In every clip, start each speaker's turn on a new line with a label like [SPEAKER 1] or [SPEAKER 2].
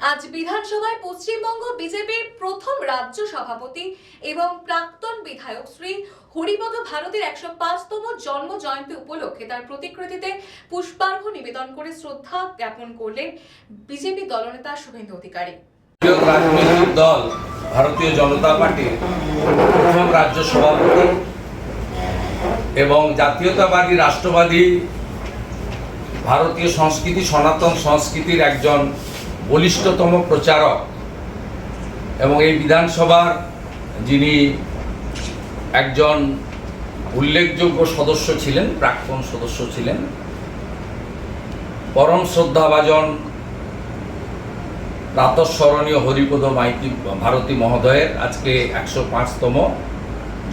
[SPEAKER 1] আজ বিধানসভায় পশ্চিমবঙ্গ বিজেপির প্রথম রাজ্য সভাপতি এবং প্রাক্তন বিধায়ক শ্রী হরিপদ ভারতের একশো পাঁচতম জন্ম জয়ন্তী উপলক্ষে তার প্রতিকৃতিতে পুষ্পার্ঘ নিবেদন করে শ্রদ্ধা জ্ঞাপন করলেন বিজেপি দলনেতা শুভেন্দু অধিকারী।
[SPEAKER 2] দল ভারতীয় জনতা পার্টির প্রথম রাজ্য সভাপতি এবং জাতীয়তাবাদী রাষ্ট্রবাদী ভারতীয় সংস্কৃতি সনাতন সংস্কৃতির একজন বলিষ্ঠতম প্রচারক এবং এই বিধানসভার যিনি একজন উল্লেখযোগ্য সদস্য ছিলেন, প্রাক্তন সদস্য ছিলেন, পরম শ্রদ্ধাভাজন প্রাতঃস্মরণীয় হরিপদ মাইতি, ভারতী মহোদয়ের আজকে একশো পাঁচতম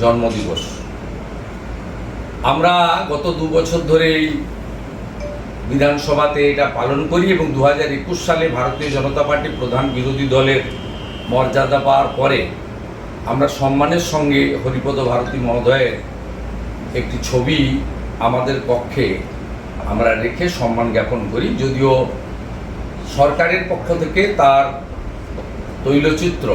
[SPEAKER 2] জন্মদিবস। আমরা গত দু বছর ধরেই বিধানসভাতে এটা পালন করি এবং দু একুশ সালে ভারতীয় জনতা পার্টি প্রধান বিরোধী দলের মর্যাদা পাওয়ার পরে আমরা সম্মানের সঙ্গে হরিপদ ভারতী মহোদয়ের একটি ছবি আমাদের পক্ষে আমরা রেখে সম্মান জ্ঞাপন করি। যদিও সরকারের পক্ষ থেকে তার তৈলচিত্র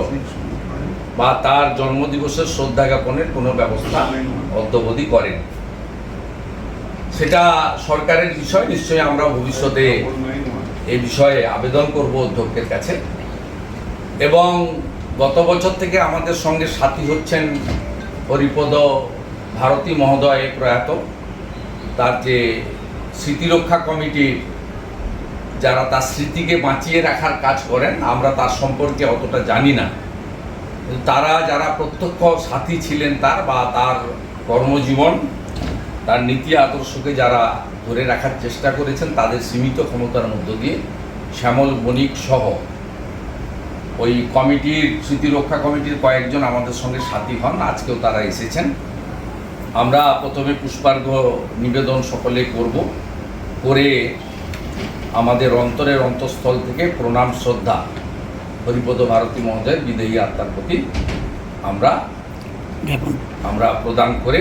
[SPEAKER 2] বা তার জন্মদিবসের শ্রদ্ধা জ্ঞাপনের কোনো ব্যবস্থা অদ্যবধি করেন। সেটা সরকারের বিষয়, নিশ্চয়ই আমরা ভবিষ্যতে এ বিষয়ে আবেদন করব অধ্যক্ষের কাছে। এবং গত বছর থেকে আমাদের সঙ্গে সাথী হচ্ছেন হরিপদ ভারতী মহোদয় প্রয়াত। তার যে স্মৃতিরক্ষা কমিটির যারা তার স্মৃতিকে বাঁচিয়ে রাখার কাজ করেন, আমরা তার সম্পর্কে অতটা জানি না। তারা যারা প্রত্যক্ষ সাথী ছিলেন তার বা তার কর্মজীবন তার নীতি আদর্শকে যারা ধরে রাখার চেষ্টা করেছেন তাদের সীমিত ক্ষমতার মধ্য দিয়ে শ্যামল বণিক সহ ওই কমিটির স্মৃতিরক্ষা কমিটির কয়েকজন আমাদের সঙ্গে সাথী হন আজকেও তারা এসেছেন। আমরা প্রথমে পুষ্পার্ঘ নিবেদন সকলে করব করে আমাদের অন্তরের অন্তঃস্থল থেকে প্রণাম শ্রদ্ধা হরিপদ ভারতী মহোদয়ের বিদেয়ী আত্মার প্রতি আমরা আমরা প্রদান করে